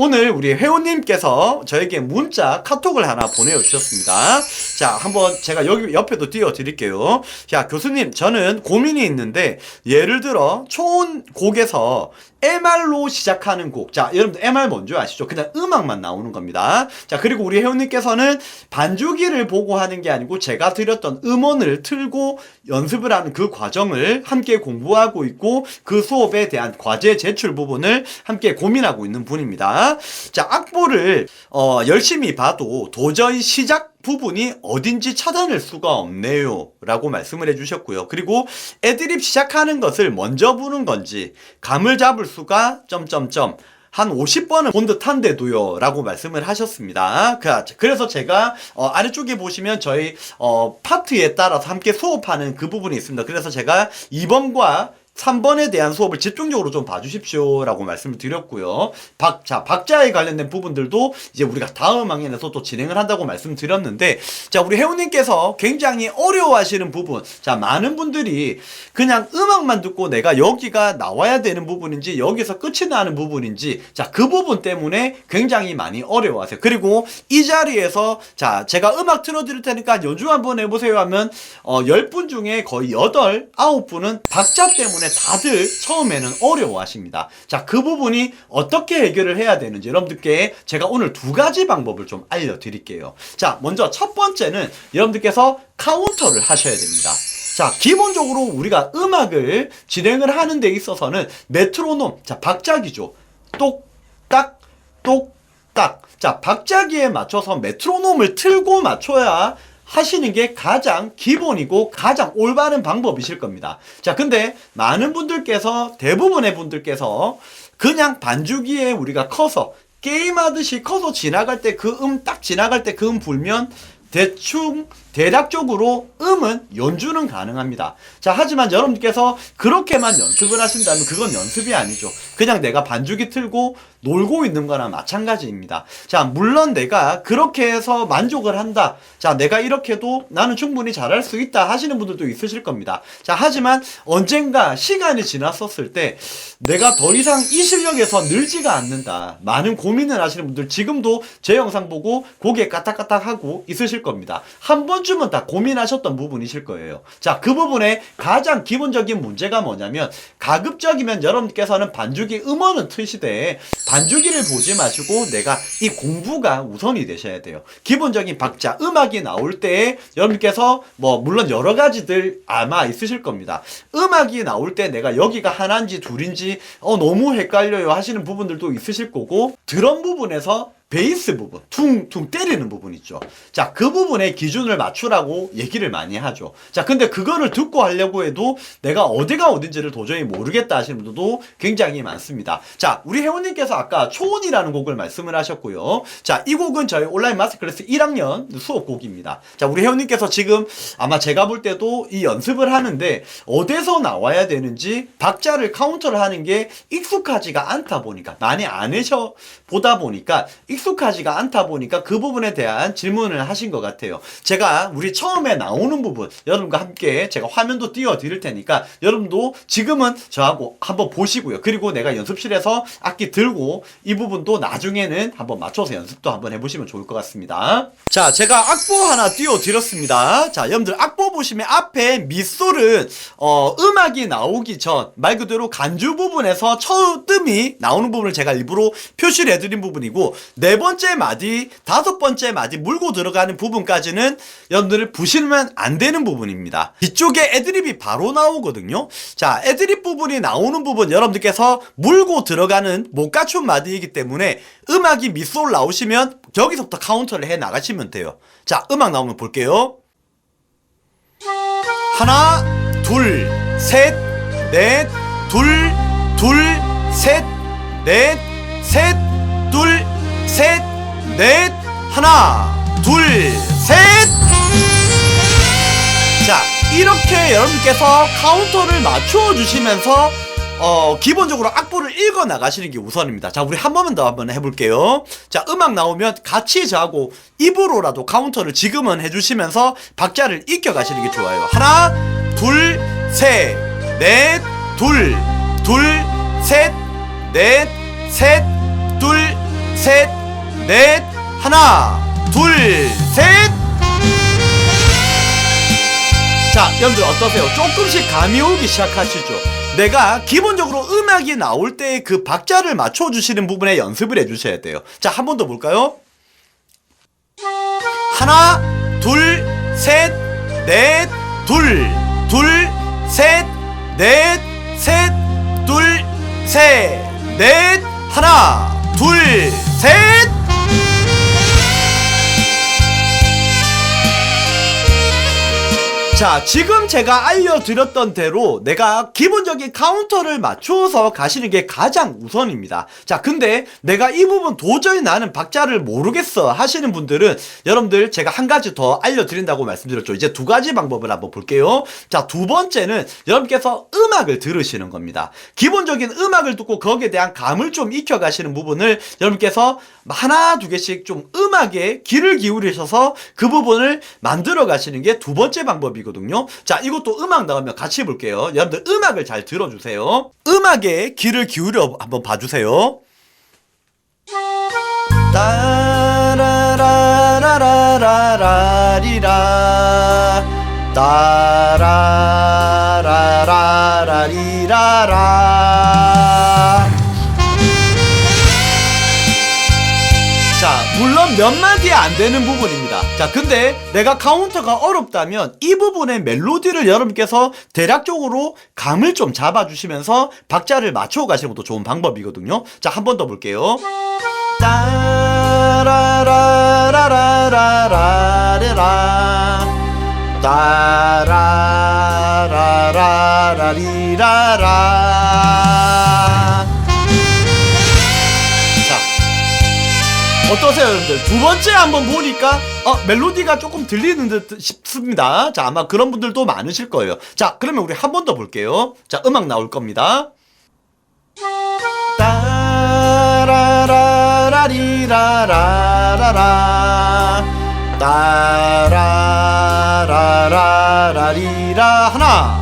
오늘 우리 회원님께서 저에게 문자 카톡을 하나 보내주셨습니다. 자, 한번 제가 여기 옆에도 띄워 드릴게요. 자, 교수님, 저는 고민이 있는데, 예를 들어, 초원 곡에서 MR로 시작하는 곡. 자, 여러분들 MR 뭔지 아시죠? 그냥 음악만 나오는 겁니다. 자, 그리고 우리 회원님께서는 반주기를 보고 하는 게 아니고 제가 드렸던 음원을 틀고 연습을 하는 그 과정을 함께 공부하고 있고 그 수업에 대한 과제 제출 부분을 함께 고민하고 있는 분입니다. 자, 악보를 어, 열심히 봐도 도저히 시작 부분이 어딘지 찾아낼 수가 없네요. 라고 말씀을 해주셨고요. 그리고 애드립 시작하는 것을 먼저 부는 건지, 감을 잡을 수가, 점점점, 한 50번은 본 듯한데도요 라고 말씀을 하셨습니다 그- 그래서 제가 어, 아래쪽에 보시면 저희 어, 파트에 따라서 함께 수업하는 그 부분이 있습니다 그래서 제가 2번과 3번에 대한 수업을 집중적으로 좀 봐주십시오. 라고 말씀을 드렸고요. 박, 자, 박자에 관련된 부분들도 이제 우리가 다음 학년에서 또 진행을 한다고 말씀드렸는데, 자, 우리 회원님께서 굉장히 어려워하시는 부분, 자, 많은 분들이 그냥 음악만 듣고 내가 여기가 나와야 되는 부분인지, 여기서 끝이 나는 부분인지, 자, 그 부분 때문에 굉장히 많이 어려워하세요. 그리고 이 자리에서, 자, 제가 음악 틀어드릴 테니까 연주 한번 해보세요 하면, 어, 10분 중에 거의 8, 9분은 박자 때문에 다들 처음에는 어려워하십니다. 자, 그 부분이 어떻게 해결을 해야 되는지 여러분들께 제가 오늘 두 가지 방법을 좀 알려드릴게요. 자, 먼저 첫 번째는 여러분들께서 카운터를 하셔야 됩니다. 자, 기본적으로 우리가 음악을 진행을 하는 데 있어서는 메트로놈, 자, 박자기죠. 똑 딱, 똑 딱. 자, 박자기에 맞춰서 메트로놈을 틀고 맞춰야 하시는 게 가장 기본이고 가장 올바른 방법이실 겁니다. 자, 근데 많은 분들께서 대부분의 분들께서 그냥 반주기에 우리가 커서 게임하듯이 커서 지나갈 때 그 음 딱 지나갈 때 그 음 불면 대충 대략적으로 음은 연주는 가능합니다. 자, 하지만 여러분께서 그렇게만 연습을 하신다면 그건 연습이 아니죠. 그냥 내가 반주기 틀고 놀고 있는 거나 마찬가지입니다. 자, 물론 내가 그렇게 해서 만족을 한다. 자, 내가 이렇게도 나는 충분히 잘할 수 있다 하시는 분들도 있으실 겁니다. 자, 하지만 언젠가 시간이 지났었을 때 내가 더 이상 이 실력에서 늘지가 않는다. 많은 고민을 하시는 분들 지금도 제 영상 보고 고개 까딱까딱 하고 있으실 겁니다. 한 번쯤은 다 고민하셨던 부분이실 거예요. 자, 그 부분에 가장 기본적인 문제가 뭐냐면 가급적이면 여러분께서는 반주기 음원은 트시되 반주기를 보지 마시고 내가 이 공부가 우선이 되셔야 돼요. 기본적인 박자, 음악이 나올 때 여러분께서 뭐 물론 여러 가지들 아마 있으실 겁니다. 음악이 나올 때 내가 여기가 하나인지 둘인지 어 너무 헷갈려요 하시는 부분들도 있으실 거고 드럼 부분에서 베이스 부분, 퉁퉁 때리는 부분 있죠. 자, 그 부분에 기준을 맞추라고 얘기를 많이 하죠. 자, 근데 그거를 듣고 하려고 해도 내가 어디가 어딘지를 도저히 모르겠다 하시는 분들도 굉장히 많습니다. 자, 우리 회원님께서 아까 초원이라는 곡을 말씀을 하셨고요. 자, 이 곡은 저희 온라인 마스터클래스 1학년 수업곡입니다. 자, 우리 회원님께서 지금 아마 제가 볼 때도 이 연습을 하는데 어디서 나와야 되는지 박자를 카운터를 하는 게 익숙하지가 않다 보니까 많이 안 해셔 보다 보니까 익 숙하지가 않다 보니까 그 부분에 대한 질문을 하신 것 같아요. 제가 우리 처음에 나오는 부분 여러분과 함께 제가 화면도 띄워 드릴 테니까 여러분도 지금은 저하고 한번 보시고요. 그리고 내가 연습실에서 악기 들고 이 부분도 나중에는 한번 맞춰서 연습도 한번 해보시면 좋을 것 같습니다. 자, 제가 악보 하나 띄워 드렸습니다. 자, 여러분들 악보 보시면 앞에 밑솔은 어, 음악이 나오기 전 말 그대로 간주 부분에서 첫음이 나오는 부분을 제가 일부러 표시를 해드린 부분이고 네 번째 마디, 다섯 번째 마디 물고 들어가는 부분까지는 여러분들 부시면 안 되는 부분입니다. 뒤쪽에 애드립이 바로 나오거든요. 자, 애드립 부분이 나오는 부분 여러분들께서 물고 들어가는 못 갖춘 마디이기 때문에 음악이 밑솔 나오시면 여기서부터 카운터를 해 나가시면 돼요. 자, 음악 나오면 볼게요. 하나, 둘, 셋, 넷, 둘, 둘, 셋, 넷, 셋, 둘, 셋, 넷, 하나, 둘, 셋. 자, 이렇게 여러분께서 카운터를 맞춰 주시면서 어, 기본적으로 악보를 읽어 나가시는 게 우선입니다. 자, 우리 한 번만 더 한번 해볼게요. 자, 음악 나오면 같이 저하고 입으로라도 카운터를 지금은 해주시면서 박자를 익혀 가시는 게 좋아요. 하나, 둘, 셋, 넷, 둘, 둘, 셋, 넷, 셋, 둘, 셋, 넷, 하나, 둘, 셋. 자, 여러분들 어떠세요? 조금씩 감이 오기 시작하시죠? 내가 기본적으로 음악이 나올 때 그 박자를 맞춰주시는 부분에 연습을 해주셔야 돼요. 자, 한 번 더 볼까요? 하나, 둘, 셋, 넷, 둘, 둘, 셋, 넷, 셋, 둘, 셋, 넷, 하나, 둘, 셋. 자, 지금 제가 알려드렸던 대로 내가 기본적인 카운터를 맞추어서 가시는 게 가장 우선입니다. 자, 근데 내가 이 부분 도저히 나는 박자를 모르겠어 하시는 분들은 여러분들 제가 한 가지 더 알려드린다고 말씀드렸죠. 이제 두 가지 방법을 한번 볼게요. 자, 두 번째는 여러분께서 음악을 들으시는 겁니다. 기본적인 음악을 듣고 거기에 대한 감을 좀 익혀 가시는 부분을 여러분께서 하나, 두 개씩 좀 음악에 귀를 기울이셔서 그 부분을 만들어 가시는 게 두 번째 방법이 거든요. 자, 이것도 음악 나오면 같이 볼게요. 여러분들 음악을 잘 들어주세요. 음악에 귀를 기울여 한번 봐주세요. 따라라라라라리라 따라라라라리라라 자, 물론 몇 마디 안 되는 부분입니다. 자, 근데 내가 카운터가 어렵다면 이 부분의 멜로디를 여러분께서 대략적으로 감을 좀 잡아주시면서 박자를 맞춰 가시는 것도 좋은 방법이거든요. 자, 한 번 더 볼게요. 따라라라라라라라 따라라라라리라라 어떠세요, 여러분들? 두 번째 한번 보니까 어, 멜로디가 조금 들리는 듯 싶습니다. 자, 아마 그런 분들도 많으실 거예요. 자, 그러면 우리 한 번 더 볼게요. 자, 음악 나올 겁니다. 따라라라리라라라라 따라라라라리라 하나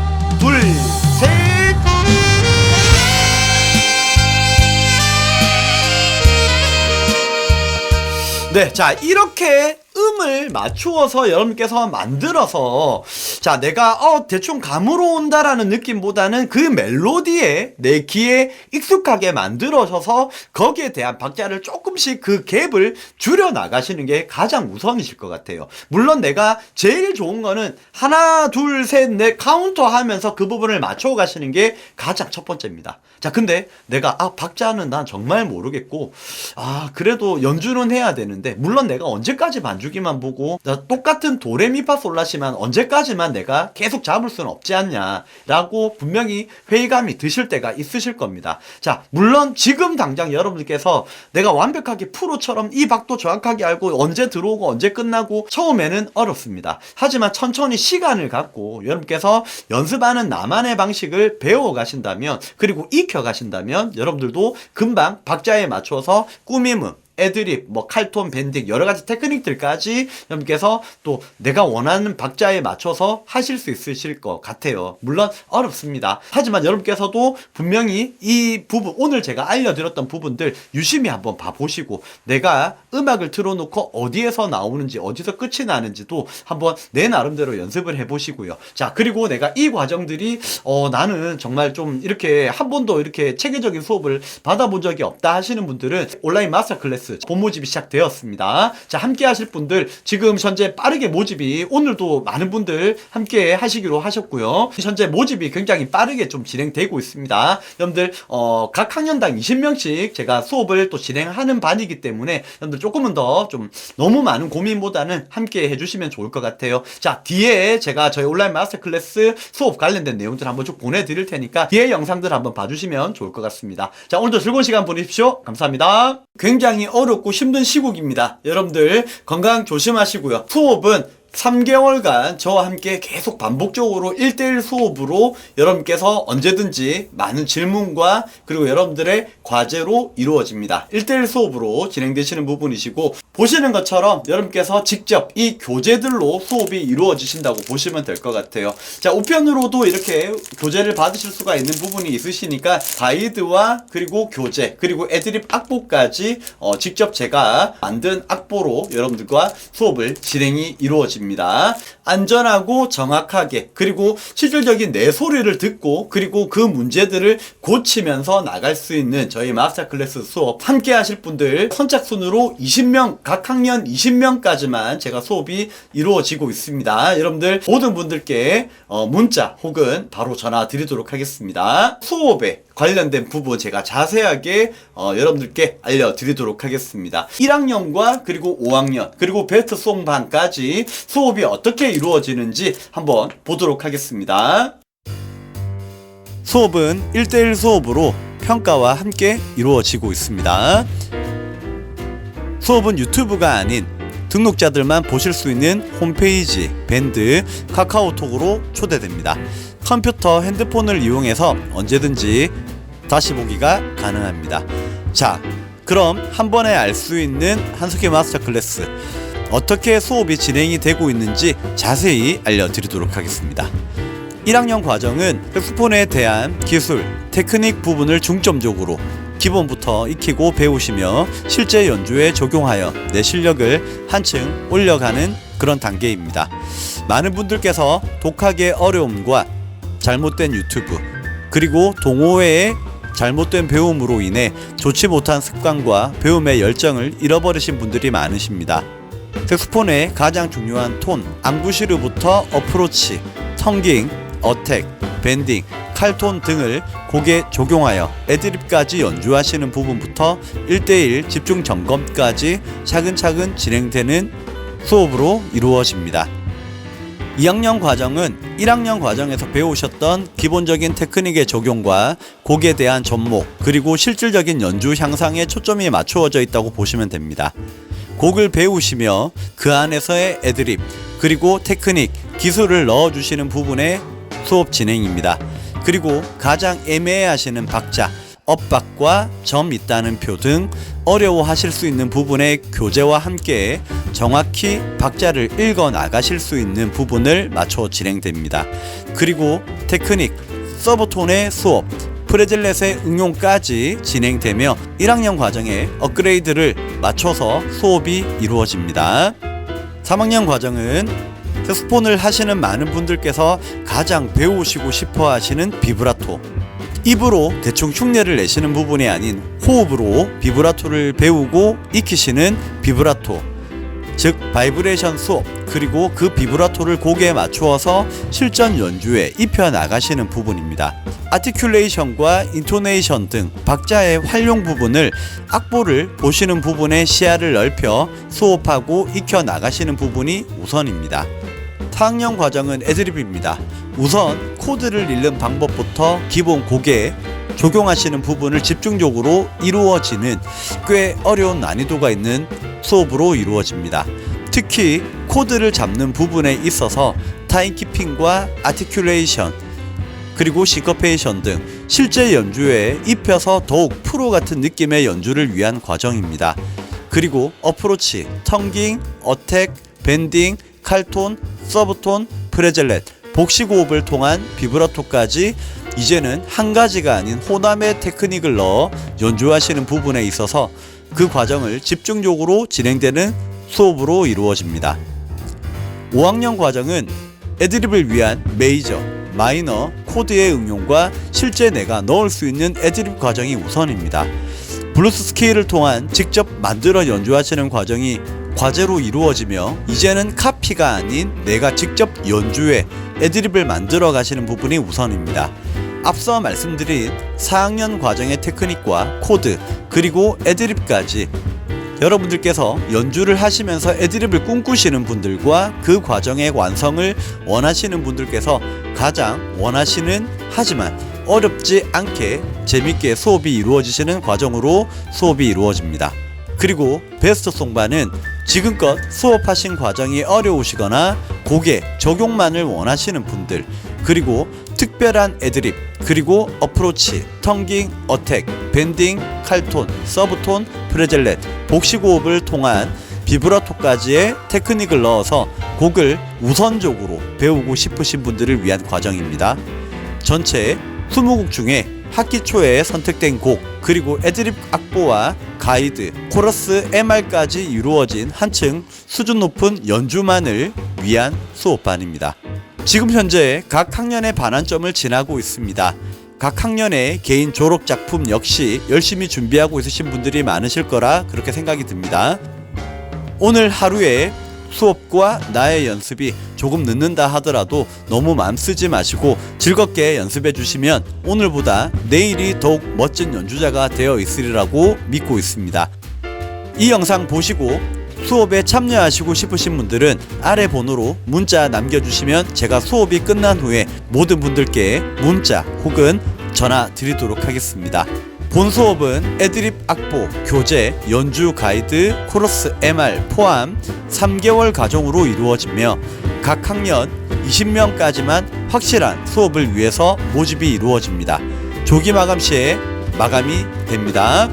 네, 자, 이렇게 음을 맞추어서 여러분께서 만들어서 자, 내가 어 대충 감으로 온다라는 느낌보다는 그 멜로디에 내 귀에 익숙하게 만들어셔서 거기에 대한 박자를 조금씩 그 갭을 줄여 나가시는 게 가장 우선이실 것 같아요. 물론 내가 제일 좋은 거는 하나, 둘, 셋, 넷 카운터 하면서 그 부분을 맞춰 가시는 게 가장 첫 번째입니다. 자, 근데 내가 아, 박자는 난 정말 모르겠고 아, 그래도 연주는 해야 되는데 물론 내가 언제까지 반주기만 보고 나 똑같은 도레미파솔라시만 언제까지만 내가 계속 잡을 수는 없지 않냐라고 분명히 회의감이 드실 때가 있으실 겁니다. 자, 물론 지금 당장 여러분들께서 내가 완벽하게 프로처럼 이 박도 정확하게 알고 언제 들어오고 언제 끝나고 처음에는 어렵습니다. 하지만 천천히 시간을 갖고 여러분께서 연습하는 나만의 방식을 배워 가신다면 그리고 익혀 가신다면 여러분들도 금방 박자에 맞춰서 꾸밈음 애드립, 뭐 칼톤, 밴딩 여러 가지 테크닉들까지 여러분께서 또 내가 원하는 박자에 맞춰서 하실 수 있으실 것 같아요. 물론 어렵습니다. 하지만 여러분께서도 분명히 이 부분 오늘 제가 알려드렸던 부분들 유심히 한번 봐보시고 내가 음악을 틀어놓고 어디에서 나오는지 어디서 끝이 나는지도 한번 내 나름대로 연습을 해보시고요. 자 그리고 내가 이 과정들이 어 나는 정말 좀 이렇게 한 번도 이렇게 체계적인 수업을 받아본 적이 없다 하시는 분들은 온라인 마스터 클래스 본 모집이 시작되었습니다. 자, 함께 하실 분들 지금 현재 빠르게 모집이 오늘도 많은 분들 함께 하시기로 하셨고요. 현재 모집이 굉장히 빠르게 좀 진행되고 있습니다. 여러분들 어, 각 학년당 20명씩 제가 수업을 또 진행하는 반이기 때문에 여러분들 조금은 더 좀 너무 많은 고민보다는 함께 해주시면 좋을 것 같아요. 자, 뒤에 제가 저희 온라인 마스터 클래스 수업 관련된 내용들 한번 쭉 보내드릴 테니까 뒤에 영상들 한번 봐주시면 좋을 것 같습니다. 자, 오늘도 즐거운 시간 보내십시오. 감사합니다. 굉장히 어렵고 힘든 시국입니다. 여러분들 건강 조심하시고요. 수업은 3개월간 저와 함께 계속 반복적으로 1대1 수업으로 여러분께서 언제든지 많은 질문과 그리고 여러분들의 과제로 이루어집니다. 1대1 수업으로 진행되시는 부분이시고 보시는 것처럼 여러분께서 직접 이 교재들로 수업이 이루어지신다고 보시면 될 것 같아요. 자, 우편으로도 이렇게 교재를 받으실 수가 있는 부분이 있으시니까 가이드와 그리고 교재 그리고 애드립 악보까지 어, 직접 제가 만든 악보로 여러분들과 수업을 진행이 이루어집니다. 안전하고 정확하게 그리고 실질적인 내 소리를 듣고 그리고 그 문제들을 고치면서 나갈 수 있는 저희 마스터 클래스 수업 함께 하실 분들 선착순으로 20명 각 학년 20명까지만 제가 수업이 이루어지고 있습니다. 여러분들 모든 분들께 어, 문자 혹은 바로 전화 드리도록 하겠습니다. 수업에 관련된 부분 제가 자세하게 어, 여러분들께 알려드리도록 하겠습니다. 1학년과 그리고 5학년 그리고 베스트 수업반까지 수업이 어떻게 이루어지는지 한번 보도록 하겠습니다. 수업은 1대1 수업으로 평가와 함께 이루어지고 있습니다. 수업은 유튜브가 아닌 등록자들만 보실 수 있는 홈페이지, 밴드, 카카오톡으로 초대됩니다. 컴퓨터, 핸드폰을 이용해서 언제든지 다시 보기가 가능합니다. 자, 그럼 한 번에 알 수 있는 한석희 마스터 클래스 어떻게 수업이 진행이 되고 있는지 자세히 알려드리도록 하겠습니다. 1학년 과정은 색소폰에 대한 기술, 테크닉 부분을 중점적으로 기본부터 익히고 배우시며 실제 연주에 적용하여 내 실력을 한층 올려가는 그런 단계입니다. 많은 분들께서 독학의 어려움과 잘못된 유튜브 그리고 동호회의 잘못된 배움으로 인해 좋지 못한 습관과 배움의 열정을 잃어버리신 분들이 많으십니다. 색소폰의 가장 중요한 톤, 앙부시르부터 어프로치, 텅깅, 어택, 밴딩, 칼톤 등을 곡에 적용하여 애드립까지 연주하시는 부분부터 1대1 집중 점검까지 차근차근 진행되는 수업으로 이루어집니다. 2학년 과정은 1학년 과정에서 배우셨던 기본적인 테크닉의 적용과 곡에 대한 접목 그리고 실질적인 연주 향상에 초점이 맞추어져 있다고 보시면 됩니다. 곡을 배우시며 그 안에서의 애드립 그리고 테크닉 기술을 넣어주시는 부분의 수업 진행입니다. 그리고 가장 애매해하시는 박자, 엇박과 점 있다는 표 등 어려워하실 수 있는 부분의 교재와 함께 정확히 박자를 읽어 나가실 수 있는 부분을 맞춰 진행됩니다. 그리고 테크닉, 서브톤의 수업, 프레즐렛의 응용까지 진행되며 1학년 과정에 업그레이드를 맞춰서 수업이 이루어집니다. 3학년 과정은 색스폰을 하시는 많은 분들께서 가장 배우시고 싶어 하시는 비브라토 입으로 대충 흉내를 내시는 부분이 아닌 호흡으로 비브라토를 배우고 익히시는 비브라토 즉 바이브레이션 수업 그리고 그 비브라토를 곡에 맞추어서 실전 연주에 입혀 나가시는 부분입니다. 아티큘레이션과 인토네이션 등 박자의 활용 부분을 악보를 보시는 부분에 시야를 넓혀 수업하고 익혀 나가시는 부분이 우선입니다. 4학년 과정은 애드립입니다. 우선 코드를 읽는 방법부터 기본 곡에 적용하시는 부분을 집중적으로 이루어지는 꽤 어려운 난이도가 있는 수업으로 이루어집니다. 특히 코드를 잡는 부분에 있어서 타임키핑과 아티큘레이션 그리고 시커페이션 등 실제 연주에 입혀서 더욱 프로 같은 느낌의 연주를 위한 과정입니다. 그리고 어프로치, 텅깅, 어택, 밴딩, 칼톤, 서브톤, 프레젤렛, 복식호흡을 통한 비브라토까지 이제는 한 가지가 아닌 호남의 테크닉을 넣어 연주하시는 부분에 있어서 그 과정을 집중적으로 진행되는 수업으로 이루어집니다. 5학년 과정은 애드립을 위한 메이저, 마이너, 코드의 응용과 실제 내가 넣을 수 있는 애드립 과정이 우선입니다. 블루스 스케일을 통한 직접 만들어 연주하시는 과정이 과제로 이루어지며 이제는 카피가 아닌 내가 직접 연주에 애드립을 만들어 가시는 부분이 우선입니다. 앞서 말씀드린 4학년 과정의 테크닉과 코드 그리고 애드립까지 여러분들께서 연주를 하시면서 애드립을 꿈꾸시는 분들과 그 과정의 완성을 원하시는 분들께서 가장 원하시는 하지만 어렵지 않게 재밌게 수업이 이루어지시는 과정으로 수업이 이루어집니다. 그리고 베스트 송반은 지금껏 수업하신 과정이 어려우시거나 곡의 적용만을 원하시는 분들 그리고 특별한 애드립 그리고 어프로치, 텅깅, 어택, 밴딩, 칼톤, 서브톤, 프레젤렛, 복식호흡을 통한 비브라토까지의 테크닉을 넣어서 곡을 우선적으로 배우고 싶으신 분들을 위한 과정입니다. 전체 20곡 중에 학기 초에 선택된 곡 그리고 애드립 악보와 가이드, 코러스 MR까지 이루어진 한층 수준 높은 연주만을 위한 수업반입니다. 지금 현재 각 학년의 반환점을 지나고 있습니다. 각 학년의 개인 졸업 작품 역시 열심히 준비하고 있으신 분들이 많으실 거라 그렇게 생각이 듭니다. 오늘 하루에 수업과 나의 연습이 조금 늦는다 하더라도 너무 맘 쓰지 마시고 즐겁게 연습해 주시면 오늘보다 내일이 더욱 멋진 연주자가 되어 있으리라고 믿고 있습니다. 이 영상 보시고 수업에 참여하시고 싶으신 분들은 아래 번호로 문자 남겨주시면 제가 수업이 끝난 후에 모든 분들께 문자 혹은 전화 드리도록 하겠습니다. 본 수업은 애드립 악보, 교재, 연주 가이드, 코러스 MR 포함 3개월 과정으로 이루어지며 각 학년 20명까지만 확실한 수업을 위해서 모집이 이루어집니다. 조기 마감 시에 마감이 됩니다.